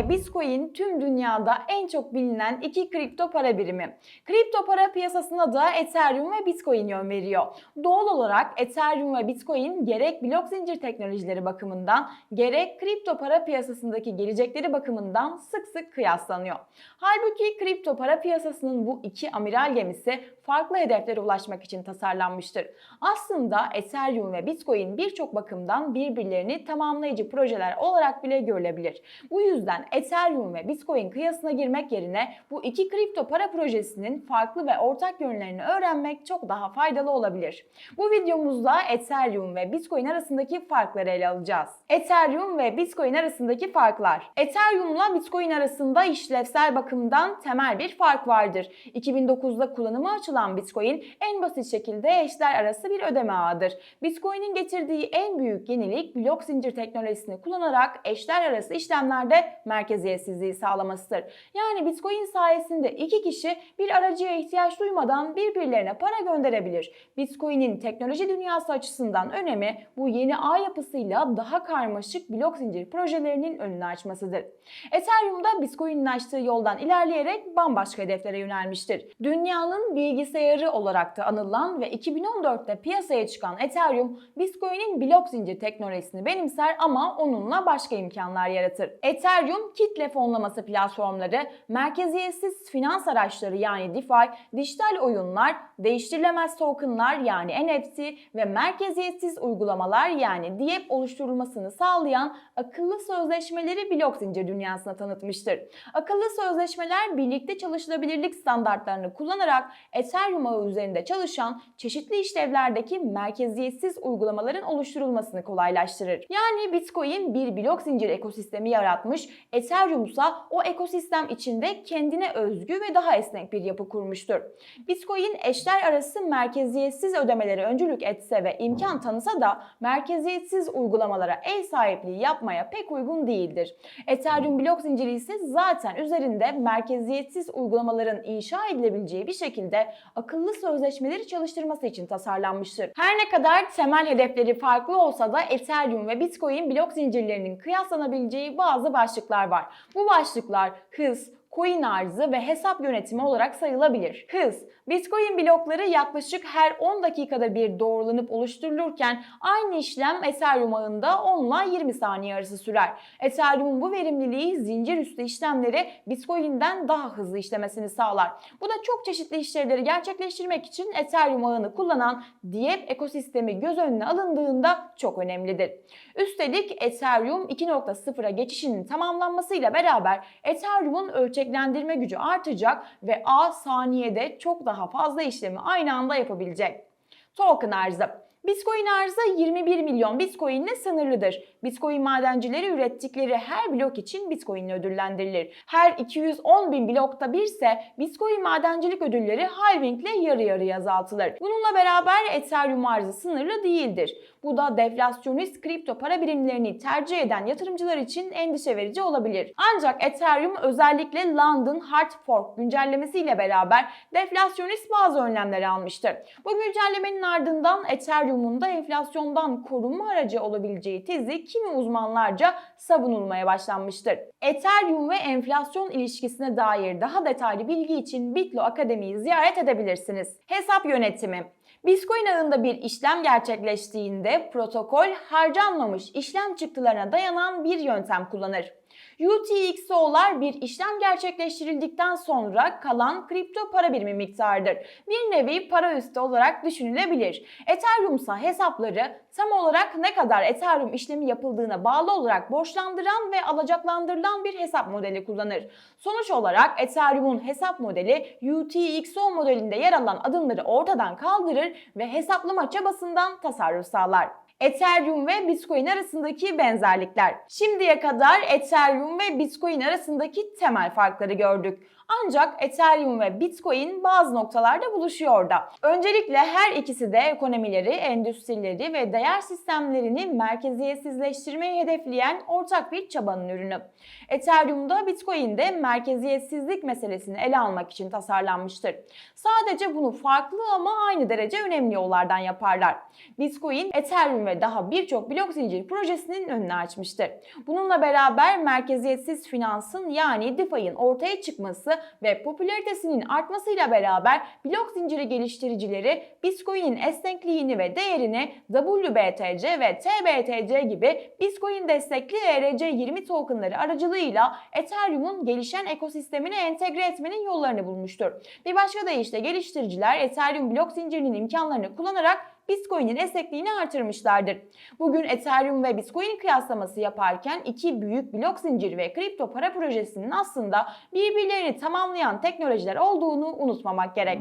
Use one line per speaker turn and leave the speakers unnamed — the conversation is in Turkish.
ve Bitcoin tüm dünyada en çok bilinen iki kripto para birimi. Kripto para piyasasına da Ethereum ve Bitcoin yön veriyor. Doğal olarak Ethereum ve Bitcoin gerek blok zincir teknolojileri bakımından gerek kripto para piyasasındaki gelecekleri bakımından sık sık kıyaslanıyor. Halbuki kripto para piyasasının bu iki amiral gemisi farklı hedeflere ulaşmak için tasarlanmıştır. Aslında Ethereum ve Bitcoin birçok bakımdan birbirlerini tamamlayıcı projeler olarak bile görülebilir. Bu yüzden Ethereum ve Bitcoin kıyasına girmek yerine bu iki kripto para projesinin farklı ve ortak yönlerini öğrenmek çok daha faydalı olabilir. Bu videomuzda Ethereum ve Bitcoin arasındaki farkları ele alacağız. Ethereum ve Bitcoin arasındaki farklar. Ethereum'la Bitcoin arasında işlevsel bakımdan temel bir fark vardır. 2009'da kullanıma açılan Bitcoin en basit şekilde eşler arası bir ödeme ağıdır. Bitcoin'in getirdiği en büyük yenilik blok zincir teknolojisini kullanarak eşler arası işlemlerde merkeziyetsizliği sağlamasıdır. Yani Bitcoin sayesinde iki kişi bir aracıya ihtiyaç duymadan birbirlerine para gönderebilir. Bitcoin'in teknoloji dünyası açısından önemi bu yeni ağ yapısıyla daha karmaşık blok zincir projelerinin önünü açmasıdır. Ethereum'da Bitcoin'in açtığı yoldan ilerleyerek bambaşka hedeflere yönelmiştir. Dünyanın bilgisayarı olarak da anılan ve 2014'te piyasaya çıkan Ethereum, Bitcoin'in blok zincir teknolojisini benimser ama onunla başka imkanlar yaratır. Ethereum kitle fonlaması platformları, merkeziyetsiz finans araçları yani DeFi, dijital oyunlar, değiştirilemez tokenlar yani NFT ve merkeziyetsiz uygulamalar yani DApp oluşturulmasını sağlayan akıllı sözleşmeleri blok zincir dünyasına tanıtmıştır. Akıllı sözleşmeler birlikte çalışılabilirlik standartlarını kullanarak Ethereum ağı üzerinde çalışan çeşitli işlevlerdeki merkeziyetsiz uygulamaların oluşturulmasını kolaylaştırır. Yani Bitcoin bir blok zincir ekosistemi yaratmış, Ethereum ise o ekosistem içinde kendine özgü ve daha esnek bir yapı kurmuştur. Bitcoin eşler arası merkeziyetsiz ödemelere öncülük etse ve imkan tanısa da merkeziyetsiz uygulamalara el sahipliği yapmaya pek uygun değildir. Ethereum blok zinciri ise zaten üzerinde merkeziyetsiz uygulamaların inşa edilebileceği bir şekilde akıllı sözleşmeleri çalıştırması için tasarlanmıştır. Her ne kadar temel hedefleri farklı olsa da Ethereum ve Bitcoin blok zincirlerinin kıyaslanabileceği bazı başlıklar var. Bu başlıklar hız, coin arzı ve hesap yönetimi olarak sayılabilir. Hız, Bitcoin blokları yaklaşık her 10 dakikada bir doğrulanıp oluşturulurken aynı işlem Ethereum ağında 10 ile 20 saniye arası sürer. Ethereum'un bu verimliliği zincir üstü işlemleri Bitcoin'den daha hızlı işlemesini sağlar. Bu da çok çeşitli işlevleri gerçekleştirmek için Ethereum ağını kullanan Diem ekosistemi göz önüne alındığında çok önemlidir. Üstelik Ethereum 2.0'a geçişinin tamamlanmasıyla beraber Ethereum'un ölçeklendirme gücü artacak ve ağ saniyede çok daha fazla işlemi aynı anda yapabilecek. Token arzı. Bitcoin arzı 21 milyon Bitcoin ile sınırlıdır. Bitcoin madencileri ürettikleri her blok için Bitcoin ile ödüllendirilir. Her 210 bin blokta birse Bitcoin madencilik ödülleri halving ile yarı yarıya azaltılır. Bununla beraber Ethereum arzı sınırlı değildir. Bu da deflasyonist kripto para birimlerini tercih eden yatırımcılar için endişe verici olabilir. Ancak Ethereum özellikle London Hard Fork güncellemesiyle beraber deflasyonist bazı önlemler almıştır. Bu güncellemenin ardından Ethereum'un da enflasyondan korunma aracı olabileceği tezi kimi uzmanlarca savunulmaya başlanmıştır. Ethereum ve enflasyon ilişkisine dair daha detaylı bilgi için Bitlo Akademi'yi ziyaret edebilirsiniz. Hesap yönetimi Bitcoin ağında bir işlem gerçekleştiğinde protokol harcanmamış işlem çıktılarına dayanan bir yöntem kullanır. UTXO'lar bir işlem gerçekleştirildikten sonra kalan kripto para birimi miktarıdır. Bir nevi para üstü olarak düşünülebilir. Ethereum ise hesapları tam olarak ne kadar Ethereum işlemi yapıldığına bağlı olarak borçlandıran ve alacaklandırılan bir hesap modeli kullanır. Sonuç olarak Ethereum'un hesap modeli UTXO modelinde yer alan adımları ortadan kaldırır ve hesaplama çabasından tasarruf sağlar. Ethereum ve Bitcoin arasındaki benzerlikler. Şimdiye kadar Ethereum ve Bitcoin arasındaki temel farkları gördük. Ancak Ethereum ve Bitcoin bazı noktalarda buluşuyor da. Öncelikle her ikisi de ekonomileri, endüstrileri ve değer sistemlerini merkeziyetsizleştirmeyi hedefleyen ortak bir çabanın ürünü. Ethereum'da Bitcoin'de merkeziyetsizlik meselesini ele almak için tasarlanmıştır. Sadece bunu farklı ama aynı derece önemli yollardan yaparlar. Bitcoin, Ethereum ve daha birçok blok zincir projesinin önünü açmıştır. Bununla beraber merkeziyetsiz finansın yani DeFi'nin ortaya çıkması ve popülaritesinin artmasıyla beraber blok zinciri geliştiricileri Bitcoin'in esnekliğini ve değerini WBTC ve TBTC gibi Bitcoin destekli ERC20 tokenları aracılığıyla Ethereum'un gelişen ekosistemine entegre etmenin yollarını bulmuştur. Bir başka deyişle geliştiriciler Ethereum blok zincirinin imkanlarını kullanarak Bitcoin'in esnekliğini artırmışlardır. Bugün Ethereum ve Bitcoin kıyaslaması yaparken iki büyük blok zinciri ve kripto para projesinin aslında birbirlerini tamamlayan teknolojiler olduğunu unutmamak gerek.